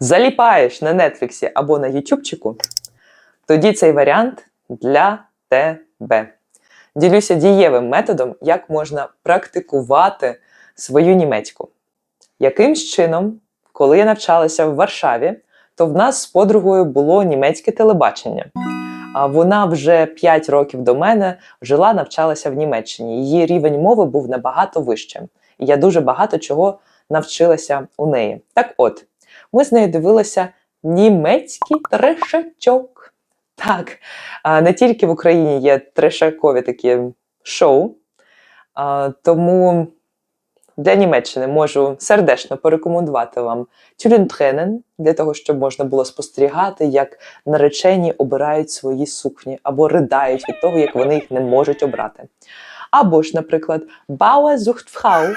заліпаєш на Нетфліксі або на Ютубчику, тоді цей варіант для тебе. Ділюся дієвим методом, як можна практикувати свою німецьку. Якимсь чином, коли я навчалася в Варшаві, то в нас з подругою було німецьке телебачення. А вона вже 5 років до мене жила, навчалася в Німеччині. Її рівень мови був набагато вищим. І я дуже багато чого навчилася у неї. Так от, ми з нею дивилися німецький трешачок. Так, не тільки в Україні є трешакові такі шоу, тому для Німеччини можу сердечно порекомендувати вам тюрінтренен, для того, щоб можна було спостерігати, як наречені обирають свої сукні або riдають від того, як вони їх не можуть обрати. Або ж, наприклад, Bauer sucht.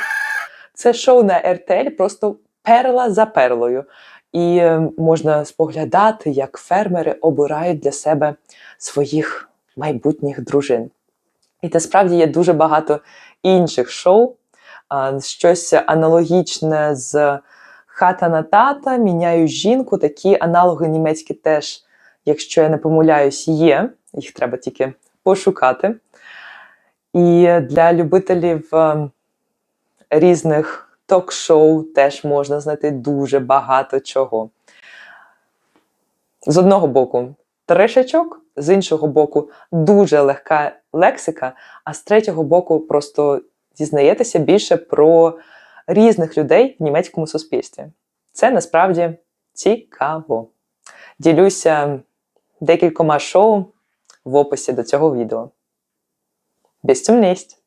Це шоу на RTL, просто перла за перлою. І е, можна споглядати, як фермери обирають для себе своїх майбутніх дружин. І насправді є дуже багато інших шоу, щось аналогічне з хата на тата, міняю жінку. Такі аналоги німецькі теж, якщо я не помиляюсь, є. Їх треба тільки пошукати. І для любителів е, різних ток-шоу теж можна знайти дуже багато чого. З одного боку, трешачок, з іншого боку, дуже легка лексика, а з третього боку, просто дізнаєтеся більше про різних людей в німецькому суспільстві. Це насправді цікаво. Ділюся декількома шоу в описі до цього відео. Bis zum nächsten!